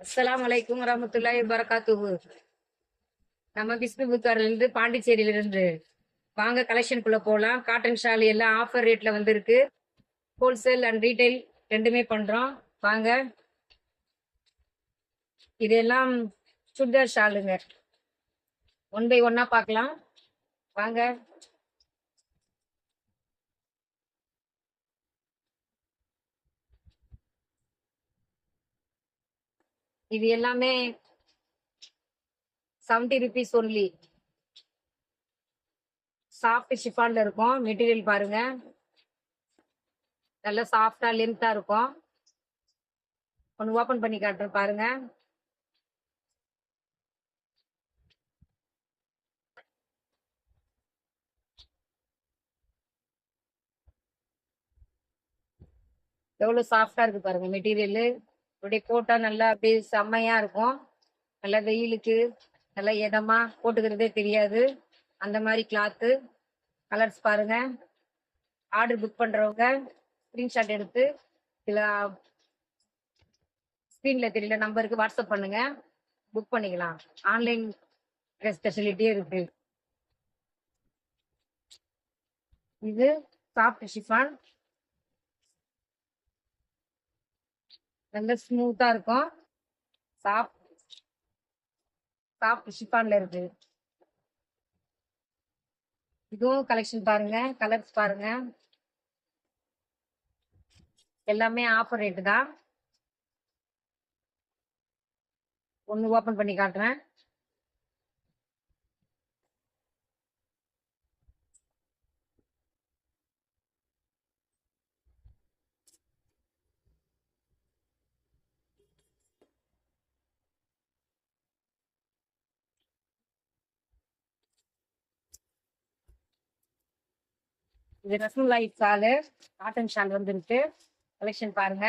அஸ்லாம் வலைக்கும் வரமத்துல்லாஹி வரகாத்துஹு நம்ம விஷ்ணுபுத்தார்ல இருந்து வாங்க கலெக்ஷனுக்குள்ள போகலாம் காட்டன் ஷால் எல்லாம் ஆஃபர் ரேட்ல வந்திருக்கு. ஹோல்சேல் அண்ட் ரீட்டைல் ரெண்டுமே பண்றோம். வாங்க. இதெல்லாம் சுடிதார் ஷாலுங்க. ஒன் பை ஒன்னா பார்க்கலாம். வாங்க. இது எல்லாமே செவன்டி ருபீஸ் ஒன்லி சாஃப்ட் ஷிஃபான்ல இருக்கும். மெட்டீரியல் பாருங்க. நல்லா சாஃப்டா லென்த்தா இருக்கும். ஒன்று ஓப்பன் பண்ணி காட்டுறேன் பாருங்க. எவ்வளோ சாஃப்டா இருக்கு பாருங்க மெட்டீரியல் அப்படியே போட்டா நல்லா அப்படியே செம்மையா இருக்கும். நல்லா வெயிலுக்கு நல்லா இதமா போட்டுக்கிறதே தெரியாது. அந்த மாதிரி கிளாத்து கலர்ஸ் பாருங்க. ஆர்டர் புக் பண்றவங்க ஸ்கிரீன்ஷாட் எடுத்து இதில் ஸ்க்ரீன்ல தெரியல நம்பருக்கு வாட்ஸ்அப் பண்ணுங்க. புக் பண்ணிக்கலாம். ஆன்லைன் ஃபெசிலிட்டியே இருக்கு. இது சாஃப்ட் ஷிஃபான். நல்ல ஸ்மூத்தா இருக்கும். சாஃப்ட் சாஃப்ட் ஷிஃபான்ல இருக்கு. இதுவும் கலெக்ஷன் பாருங்க கலர்ஸ் பாருங்க. எல்லாமே ஆஃபர் ரேட்டு தான். ஒன்று ஓப்பன் பண்ணி காட்டுறேன். இது ரசமலாய் ஷாலு காட்டன் ஷால் வந்துருக்கு. கலெக்ஷன் பாருங்க.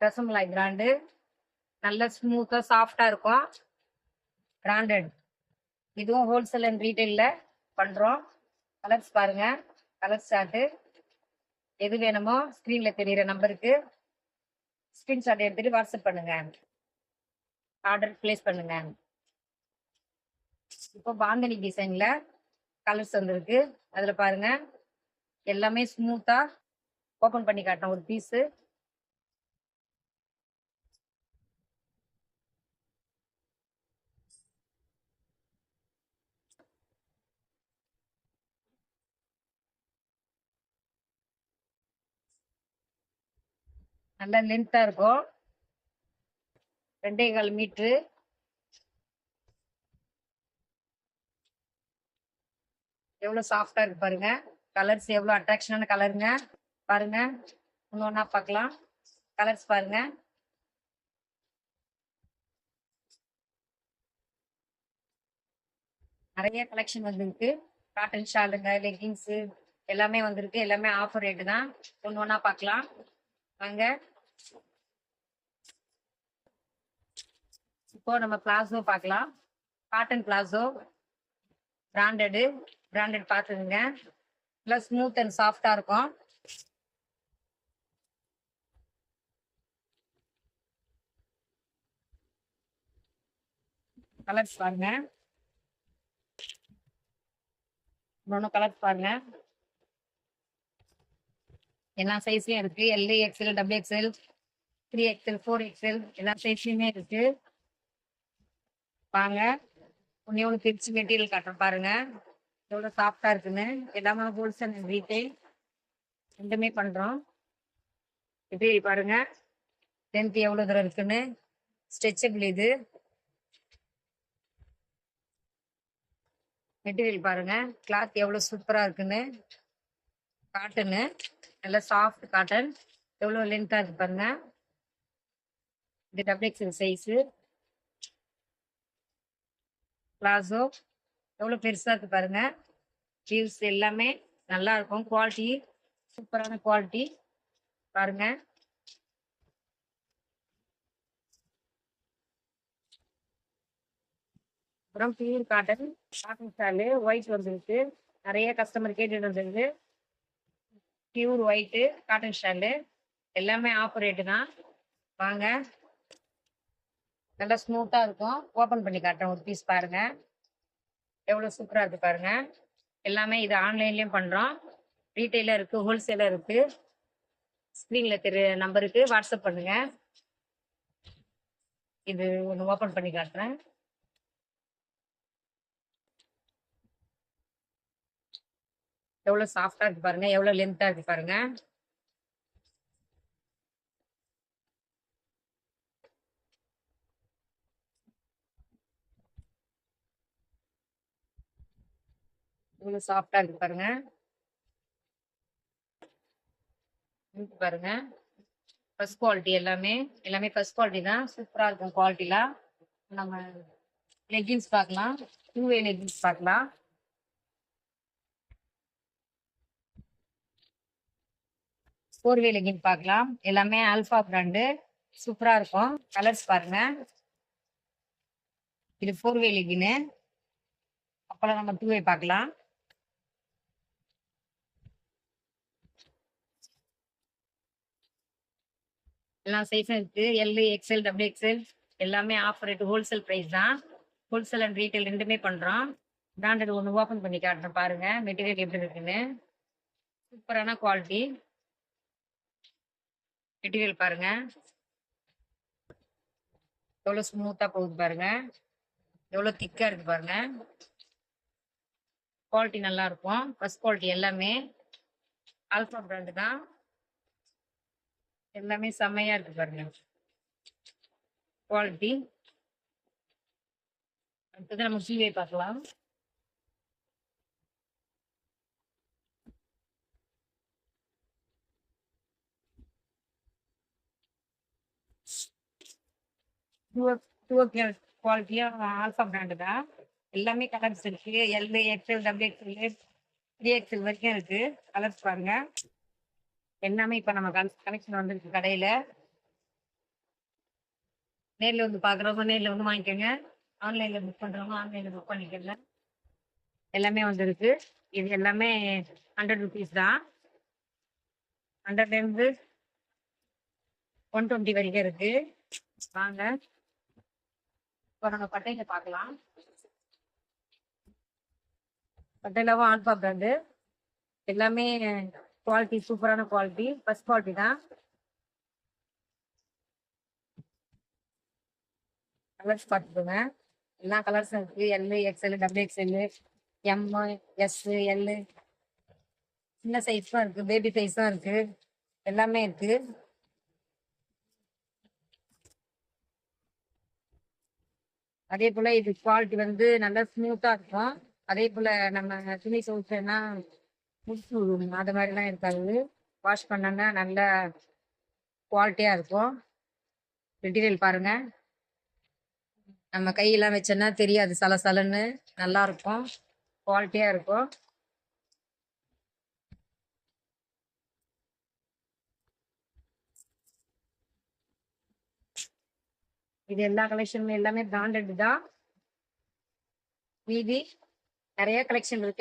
ரசமலாய் பிராண்டு நல்ல ஸ்மூத்தா சாஃப்டா இருக்கும். பிராண்டட் இதுவும் ஹோல்சேல் அண்ட் ரீட்டைல்ல பண்றோம். கலர்ஸ் பாருங்க. கலர் ஷார்ட்டு எது வேணுமோ ஸ்க்ரீனில் தெரியுற நம்பருக்கு ஸ்கிரீன்ஷாட் எடுத்துட்டு வாட்ஸ்அப் பண்ணுங்க. ஆர்டர் பிளேஸ் பண்ணுங்க. இப்போ பாந்தனி டிசைன்ல கலர்ஸ் வந்திருக்கு. அதுல பாருங்க. எல்லாமே ஸ்மூத்தா ஓபன் பண்ணி காட்டுறேன் ஒரு பீஸு நல்லா லென்த்தா இருக்கும். ரெண்டே கால் மீட்ரு எவ்வளவு சாஃப்டா இருக்கு பாருங்க. கலர்ஸ் எவ்வளவு அட்ராக்ஷனான கலருங்க பாருங்க. ஒன்று ஒன்றா பார்க்கலாம். கலர்ஸ் பாருங்க. நிறைய கலெக்ஷன் வந்துருக்கு. காட்டன் ஷாலுங்க லெகிங்ஸு எல்லாமே வந்திருக்கு. எல்லாமே ஆஃபர் ரேட்டு தான். ஒன்று ஒன்றா பார்க்கலாம். வாங்க. இப்போ நம்ம பிளாசோ பார்க்கலாம். காட்டன் பிளாசோ பிராண்டடு பிராண்டட் பார்த்துக்குங்க. நல்லா ஸ்மூத் அண்ட் சாஃப்டா இருக்கும். கலர்ஸ் பாருங்க. இன்னொன்று கலர்ஸ் பாருங்க. எல்லா சைஸ்லயும் இருக்கு. L XL double XL three XL four XL எல்லா சைஸ்லயுமே இருக்கு. வாங்க ஒன்னே ஒன்று பிரிச்சு மெட்டீரியல் காட்டுறேன் பாருங்க. எவ்வளோ சாஃப்டா இருக்குன்னு. எல்லாமே ஹோல்சேல் அண்ட் ரீட்டைல் ரெண்டுமே பண்றோம். மெட்டீரியல் பாருங்க. லென்த் எவ்வளோ தூரம் இருக்குன்னு. ஸ்ட்ரெச்சபிள் இது. மெட்டீரியல் பாருங்க. கிளாத் எவ்வளோ சூப்பரா இருக்குன்னு. காட்டனு நல்லா சாஃப்ட் காட்டன் எவ்வளோ லென்த்தா இருக்கு பாருங்க. இது டபுள் எக்ஸல் சைஸு பிளாசோ எவ்வளோ பெருசாக இருக்குது பாருங்கள் ஜீவ்ஸ் எல்லாமே நல்லா இருக்கும். குவாலிட்டி சூப்பரான குவாலிட்டி பாருங்க. அப்புறம் pure cotton cotton stole white வந்துருக்கு. நிறைய கஸ்டமர் கேட்டுட்டு இருந்தது பியூர் ஒயிட்டு காட்டன் ஸ்டாலு எல்லாமே ஆஃபர் ரேட்டு தான். வாங்க. நல்லா ஸ்மூத்தாக இருக்கும். ஓப்பன் பண்ணி காட்டுறேன் ஒரு பீஸ் பாருங்கள் எவ்வளோ சூப்பராக இருக்குது பாருங்க. எல்லாமே இது ஆன்லைன்லேயும் பண்ணுறோம் ரீட்டெயிலாக இருக்குது ஹோல்சேலாக இருக்குது ஸ்க்ரீனில் தெரிய நம்பருக்கு வாட்ஸ்அப் பண்ணுங்க. இது ஒன்று ஓப்பன் பண்ணி காட்டுறேன். எவ்வளோ சாஃப்டாக இருக்குது பாருங்க. எவ்வளோ லென்த்தாக இருக்கு பாருங்கள் இவ்வளோ சாஃப்டா இருக்கு பாருங்க. பாருங்க. ஃபர்ஸ்ட் குவாலிட்டி எல்லாமே எல்லாமே ஃபர்ஸ்ட் குவாலிட்டி தான். சூப்பரா இருக்கும் குவாலிட்டிலாம் நம்ம லெகின்ஸ் பார்க்கலாம். டூ வே லெகின்ஸ் பார்க்கலாம். ஃபோர் வே லெகின் பார்க்கலாம். எல்லாமே ஆல்ஃபா பிராண்டு சூப்பரா இருக்கும். கலர்ஸ் பாருங்க. இது ஃபோர் வே லெகின்னு அப்புறம் நம்ம டூ வே பார்க்கலாம். எல்லா சைஸும் இருக்கு. எல் எக்ஸ்எல் டபுள் எக்ஸ்எல் எல்லாமே ஆஃபர் ரேட் ஹோல்சேல் ப்ரைஸ் தான். ஹோல்சேல் அண்ட் ரீட்டைல் ரெண்டுமே பண்ணுறோம் பிராண்டட் ஒன்று ஓப்பன் பண்ணி காட்டுறேன் பாருங்க. மெட்டீரியல் எப்படி இருக்குன்னு. சூப்பரான குவாலிட்டி மெட்டீரியல் பாருங்க. எவ்வளோ ஸ்மூத்தாக போகுது பாருங்க. எவ்வளோ திக்காக இருக்கு பாருங்க. குவாலிட்டி நல்லா இருக்கும். ஃபர்ஸ்ட் குவாலிட்டி எல்லாமே. ஆல்ஃபா பிராண்டு தான். எல்லாமே செம்மையா இருக்கு பாருங்க. குவாலிட்டி அடுத்தது நம்ம சீவை பார்க்கலாம். குவாலிட்டியா ஆல்ஃபா பிராண்டு தான். எல்லாமே கலர்ஸ் இருக்கு. L XL double XL three XL வரைக்கும் இருக்கு. கலர்ஸ் பாருங்க. எல்லாமே இப்ப நம்ம கனெக்ஷன் வந்துருக்கு கடையில. நேர்ல வந்து பாக்குறவங்க நேர்ல வந்து வாங்கிக்கோங்க. ஆன்லைன்ல புக் பண்றவங்க ஆன்லைன்ல புக் பண்ணிக்கல எல்லாமே வந்துருக்கு. இது எல்லாமே ஹண்ட்ரட் ருபீஸ் தான். ஹண்ட்ரட்ல இருந்து ஒன் டுவெண்ட்டி வரைக்கும் இருக்கு. வாங்க. இப்போ நம்ம பட்டையில பார்க்கலாம் பட்டையிலவும் ஆல்பா பிராண்டு எல்லாமே குவாலிட்டி சூப்பரான குவாலிட்டி ஃபர்ஸ்ட் குவாலிட்டி தான். கலர்ஸ் பார்த்துக்கோங்க. எல்லா கலர்ஸும் இருக்கு. L XL double XL M S L சின்ன சைஸும் இருக்கு. பேபி சைஸும் இருக்கு. எல்லாமே இருக்கு. அதே போல இது குவாலிட்டி வந்து நல்லா ஸ்மூத்தா இருக்கும். அதே போல நம்ம துணி துவைச்சோம்னா அது மாதிரிலாம் இருக்காது. வாஷ் பண்ணோன்னா நல்ல குவாலிட்டியாக இருக்கும். மெட்டீரியல் பாருங்கள் நம்ம கையெல்லாம் வச்சோன்னா தெரியாது. சலசலன்னு நல்லா இருக்கும். குவாலிட்டியாக இருக்கும். இது எல்லா கலெக்ஷனும் எல்லாமே பிராண்டட் தான். மீதி நிறைய கலெக்ஷன் இருக்கு.